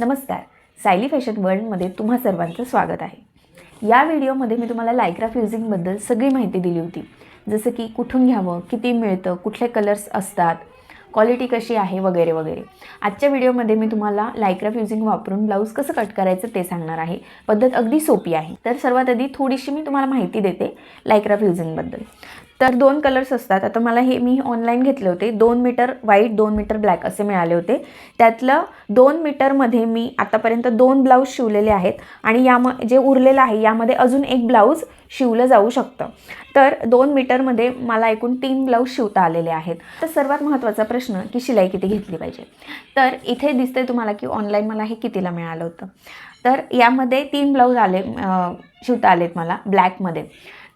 नमस्कार. सायली फॅशन वर्ल्डमध्ये तुम्हा सर्वांचं स्वागत आहे. या व्हिडिओमध्ये मी तुम्हाला लायक्रा फ्युजिंगबद्दल सगळी माहिती दिली होती. जसं की कुठून घ्यावं किती मिळतं कुठले कलर्स असतात क्वालिटी कशी आहे वगैरे वगैरे. आजच्या व्हिडिओमध्ये मी तुम्हाला लायक्रा फ्युजिंग वापरून ब्लाऊज कसं कट करायचं ते सांगणार आहे. पद्धत अगदी सोपी आहे. तर सर्वात आधी थोडीशी मी तुम्हाला माहिती देते लायक्रा फ्युजिंगबद्दल तर दोन कलर्स असतात. आता मला हे मी ऑनलाईन घेतले होते. दोन मीटर व्हाईट दोन मीटर ब्लॅक असे मिळाले होते. त्यातलं दोन मीटरमध्ये मी आतापर्यंत दोन ब्लाऊज शिवलेले आहेत आणि याम जे उरलेलं आहे यामध्ये अजून एक ब्लाऊज शिवलं जाऊ शकतं. तर दोन मीटरमध्ये मला एकूण तीन ब्लाऊज शिवता आलेले आहेत. तर सर्वात महत्त्वाचा प्रश्न की शिलाई किती घेतली पाहिजे? तर इथे दिसते तुम्हाला की ऑनलाईन मला हे कितीला मिळालं होतं. तर यामध्ये तीन ब्लाऊज आले शिवता आलेत मला ब्लॅकमध्ये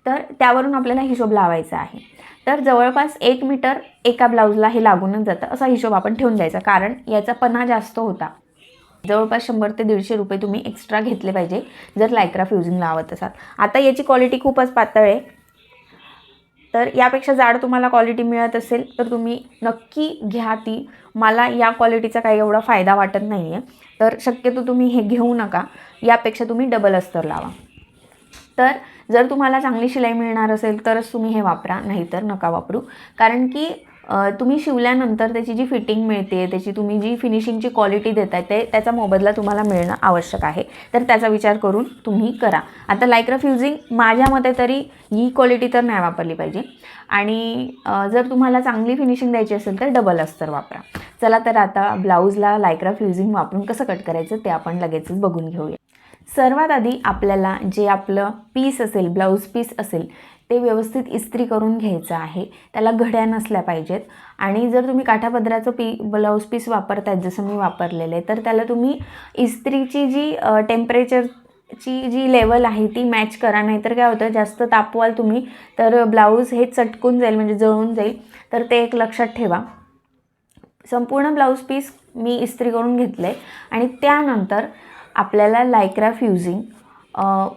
तर त्यावरून आपल्याला हिशोब लावायचा आहे. तर जवळपास एक मीटर एका ब्लाऊजला हे लागूनच जातं असा हिशोब आपण ठेवून द्यायचा कारण याचा पन्हा जास्त होता. जवळपास शंभर ते दीडशे रुपये तुम्ही एक्स्ट्रा घेतले पाहिजे जर लायक्रा फ्युजिंग लावत असाल. आता याची क्वालिटी खूपच पातळ आहे. तर यापेक्षा जाड तुम्हाला क्वालिटी मिळत असेल तर तुम्ही नक्की घ्या ती. मला या क्वालिटीचा काही एवढा फायदा वाटत नाही आहे तर शक्यतो तुम्ही हे घेऊ नका. यापेक्षा तुम्ही डबल अस्तर लावा. तर जर तुम्हाला चांगली शिलाई मिळणार असेल तरच तुम्ही हे वापरा नाहीतर नका वापरू. कारण की तुम्ही शिवल्यानंतर त्याची जी फिटिंग मिळते त्याची तुम्ही जी फिनिशिंगची क्वालिटी देताय ते त्याचा मोबदला तुम्हाला मिळणं आवश्यक आहे. तर त्याचा विचार करून तुम्ही करा. आता लायक्रा फ्युजिंग माझ्या मते तरी ही क्वालिटी तर नाही वापरली पाहिजे. आणि जर तुम्हाला चांगली फिनिशिंग द्यायची असेल तर डबल अस्तर वापरा. चला तर आता ब्लाऊजला लायक्रा फ्युजिंग वापरून कसं कट करायचं ते आपण लगेचच बघून घेऊया. सर्वात आधी आपल्याला जे आपलं पीस असेल ब्लाऊज पीस असेल ते व्यवस्थित इस्त्री करून घ्यायचं आहे. त्याला घड्या नसल्या पाहिजेत. आणि जर तुम्ही काठापदराचं पी ब्लाऊज पीस वापरतायत जसं मी वापरलेलं आहे तर त्याला तुम्ही इस्त्रीची जी टेम्परेचरची जी लेवल आहे ती मॅच करा. नाहीतर काय होतं जास्त तापवाल तुम्ही तर ब्लाऊज हे चटकून जाईल म्हणजे जळून जाईल. तर ते एक लक्षात ठेवा. संपूर्ण ब्लाऊज पीस मी इस्त्री करून घेतलं आहे आणि त्यानंतर आपल्याला लायक्रा फ्युझिंग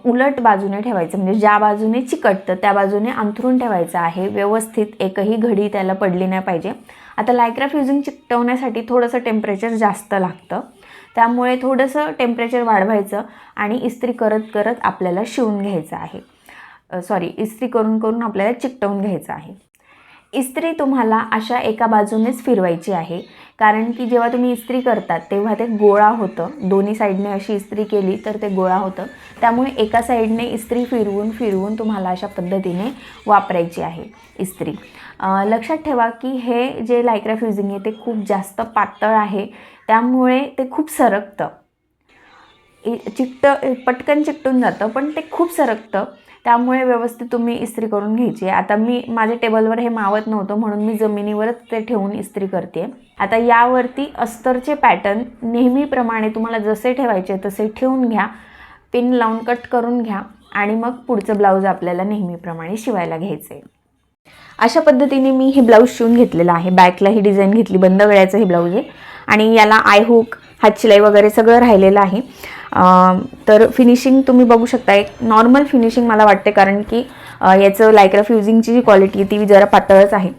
उलट बाजूने ठेवायचं म्हणजे ज्या बाजूने चिकटतं त्या बाजूने अंथरून ठेवायचं आहे. व्यवस्थित एकही घडी त्याला पडली नाही पाहिजे. आता लायक्रा फ्युझिंग चिकटवण्यासाठी थोडंसं टेम्परेचर जास्त लागतं. त्यामुळे थोडंसं टेम्परेचर वाढवायचं आणि इस्त्री करत करत आपल्याला शिवून घ्यायचं आहे. सॉरी इस्त्री करून करून आपल्याला चिकटवून घ्यायचं आहे. इस्त्री तुम्हाला अशा एका बाजूनेच फिरवायची आहे. कारण की जेव्हा तुम्ही इस्त्री करतात तेव्हा ते गोळा होतं. दोन्ही साईडने अशी इस्त्री केली तर ते गोळा होतं. त्यामुळे एका साईडने इस्त्री फिरवून फिरवून तुम्हाला अशा पद्धतीने वापरायची आहे इस्त्री. लक्षात ठेवा की हे जे लायक्रा फ्युजिंग आहे ते खूप जास्त पातळ आहे. त्यामुळे ते खूप सरकतं. इ- चिकट पटकन चिकटून जातं पण ते खूप सरकतं. त्यामुळे व्यवस्थित तुम्ही इस्त्री करून घ्यायची आहे. आता मी माझ्या टेबलवर हे मावत नव्हतं म्हणून मी जमिनीवरच ते ठेवून इस्त्री करते. आता यावरती अस्तरचे पॅटर्न नेहमीप्रमाणे तुम्हाला जसे ठेवायचे तसे ठेवून घ्या. पिन लावून कट करून घ्या. आणि मग पुढचं ब्लाऊज आपल्याला नेहमीप्रमाणे शिवायला घ्यायचं आहे अशा पद्धतीने मी हे ब्लाऊज शिवून घेतलेलं आहे. बॅकला ही डिझाईन घेतली बंद गळ्याचं हे ब्लाऊज आहे. आणि याला आय हुक हातशिलाई वगैरे सगळं राहिलेलं आहे. तर फिनिशिंग तुम्ही बघू शकता एक नॉर्मल फिनिशिंग मला वाटते कारण की याचं लायक्रा फ्युजिंगची जी क्वालिटी आहे ती जरा पातळच आहे.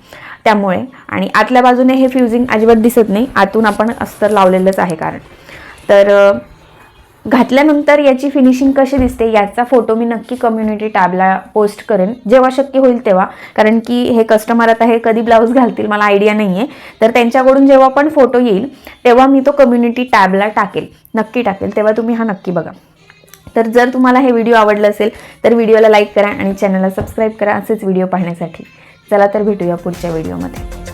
त्यामुळे आणि आतल्या बाजूने हे फ्युजिंग अजिबात दिसत नाही. आतून आपण अस्तर लावलेलंच आहे कारण. तर घातल्यानंतर याची फिनिशिंग कशी दिसते याचा फोटो मी नक्की कम्युनिटी टॅबला पोस्ट करेन. जेव्हा शक्य होईल तेव्हा. कारण की हे कस्टमर आता हे कधी ब्लाऊज घालतील मला आयडिया नाही आहे तर त्यांच्याकडून जेव्हा पण फोटो येईल तेव्हा मी तो कम्युनिटी टॅबला टाकेल. नक्की टाकेल. तेव्हा तुम्ही हा नक्की बघा. तर जर तुम्हाला हे व्हिडिओ आवडलं असेल तर व्हिडिओला लाईक करा आणि चॅनलला सबस्क्राईब करा. असेच व्हिडिओ पाहण्यासाठी. चला तर भेटूया पुढच्या व्हिडिओमध्ये